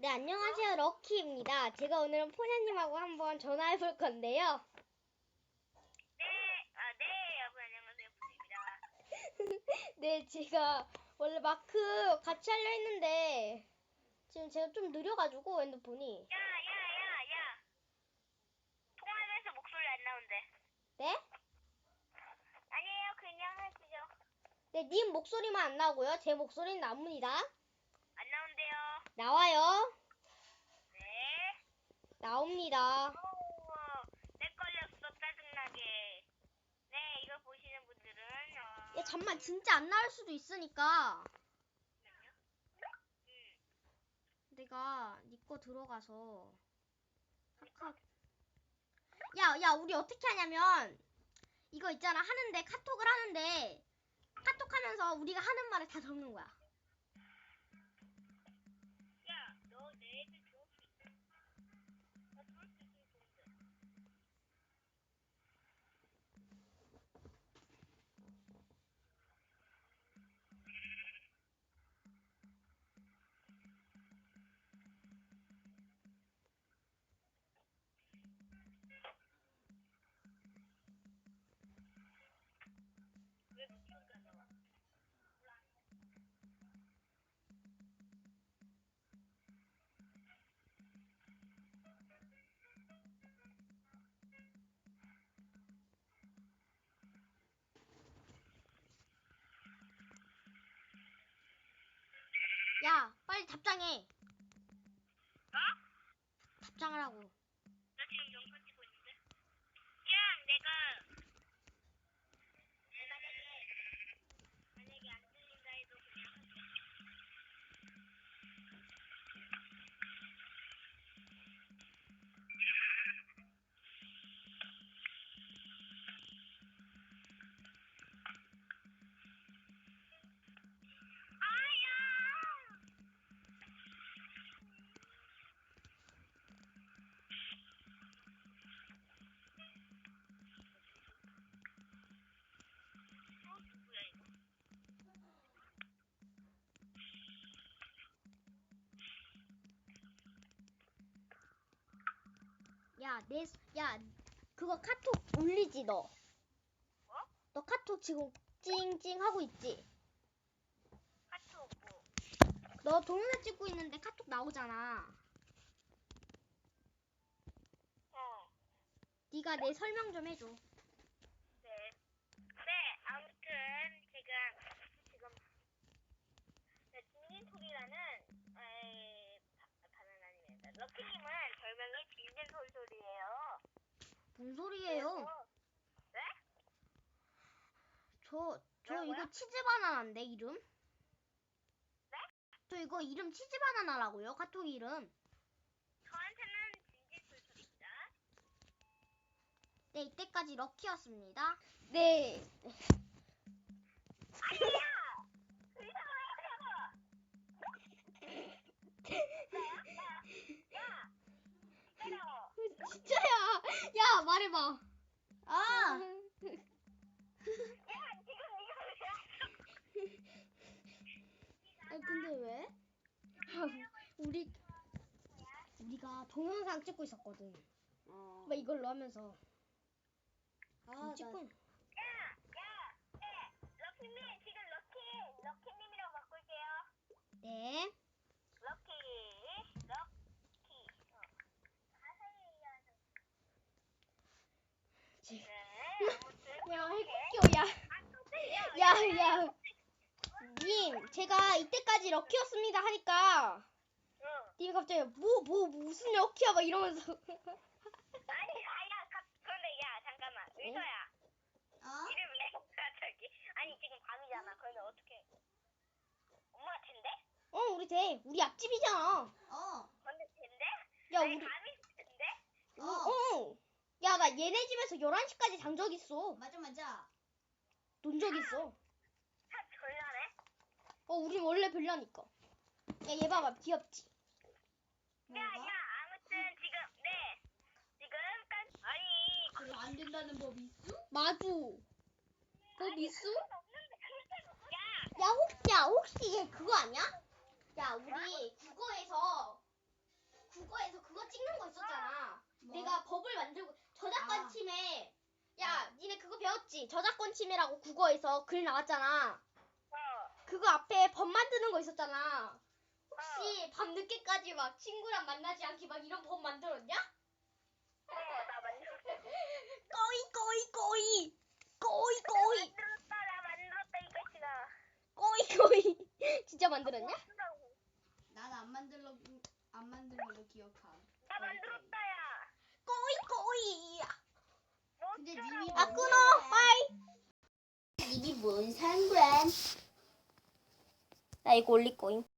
네, 안녕하세요. 럭키입니다. 제가 오늘은 포냐님하고 한번 전화해 볼 건데요. 네, 아, 네, 여러분 안녕하세요, 푸입니다 네, 제가 원래 마크 같이 하려 했는데 지금 제가 좀 느려가지고 핸드폰이. 야, 야, 야, 야. 통화하면서 목소리 안 나온대. 네? 아니에요, 그냥 하시죠. 네, 님 목소리만 안 나오고요. 제 목소리는 나옵니다. 안 나온대요. 나와요. 네. 나옵니다. 어우, 내 걸렸어, 짜증나게. 네, 이걸 보시는 분들은, 어. 야, 잠만 진짜 안 나올 수도 있으니까 음, 내가 니 거 들어가서 카카 야, 야, 우리 어떻게 하냐면 이거 있잖아. 하는데 카톡을 하는데 카톡 하면서 우리가 하는 말을 다 적는 거야. 야, 야, 빨리 답장해. 야, 내, 야, 그거 카톡 올리지 너. 뭐? 너 카톡 지금 찡찡 하고 있지? 카톡 뭐? 너 동영상 찍고 있는데 카톡 나오잖아. 어. 네가 내 설명 좀 해줘. 네. 네, 아무튼 지금 지금 네, 빈소리라는 에이 바- 바나나님입니다. 럭키님은 별명이 빈소리소리예요. 뭔 소리예요? 네? 저, 저 뭐라고요? 이거 치즈 바나나인데, 이름? 네? 저 이거 이름 치즈 바나나라고요, 카톡 이름. 저한테는 빈소리소리입니다. 네, 이때까지 럭키였습니다. 네. 말해봐. 아, 야, 아, 근데 왜? 우리, 우리가 동영상 찍고 있었거든. 어. 막 이걸로 하면서. 아, 나, 찍고. 야! 야! 네! 럭키님, 지금 럭키! 럭키님이라고 바꿀게요. 네. 럭키! 럭키! 어. 자세히 얘기하자. 지금. 네, 아무튼. 야. 해볼게요, 야. 야, 야. 님, 제가 이때까지 럭키였습니다 하니까, 응. 님 갑자기, 뭐, 뭐, 무슨 럭키야, 막 이러면서. 아니, 아야, 가- 그런데 야, 잠깐만. 의서야. 어? 이름 왜 갑자기? 아니, 지금 밤이잖아. 그런데 어떻게. 엄마가 된대? 어, 우리 돼. 우리 앞집이잖아. 어, 근데 된대? 야, 아니, 우리, 밤이? 어, 어. 야, 나 얘네 집에서 11시까지 잔 적 있어. 맞아, 맞아. 논 적 있어. 참 졸라네. 어, 우린 원래 별나니까. 야, 얘 봐봐. 귀엽지? 야? 야, 아무튼 지금, 네. 지금, 깐, 아니, 그럼 안 된다는 법이 있어? 마주. 너 미수? 없는데. 야! 야, 혹시, 야, 혹시 얘 그거 아니야? 야, 우리 국어에서 배웠지? 저작권 침해라고 국어에서 글 나왔잖아. 어. 그거 앞에 법 만드는 거 있었잖아. 혹시 밤 늦게까지 막 친구랑 만나지 않게 막 이런 법 만들었냐? 어, 나 만들었어. 꼬이 꼬이 꼬이 꼬이 꼬이 만들었다, 나 만들었다, 이 자식아. 꼬이 꼬이 진짜 만들었냐? 쓰라고. 난안 만들러 안 걸로 기억함. 나 만들었다, 야. 꼬이 꼬이 뭐 근데 어쩌라고. 님이 아 끊어 빠이 님이 뭔 상관? 나 이거 올릴 거임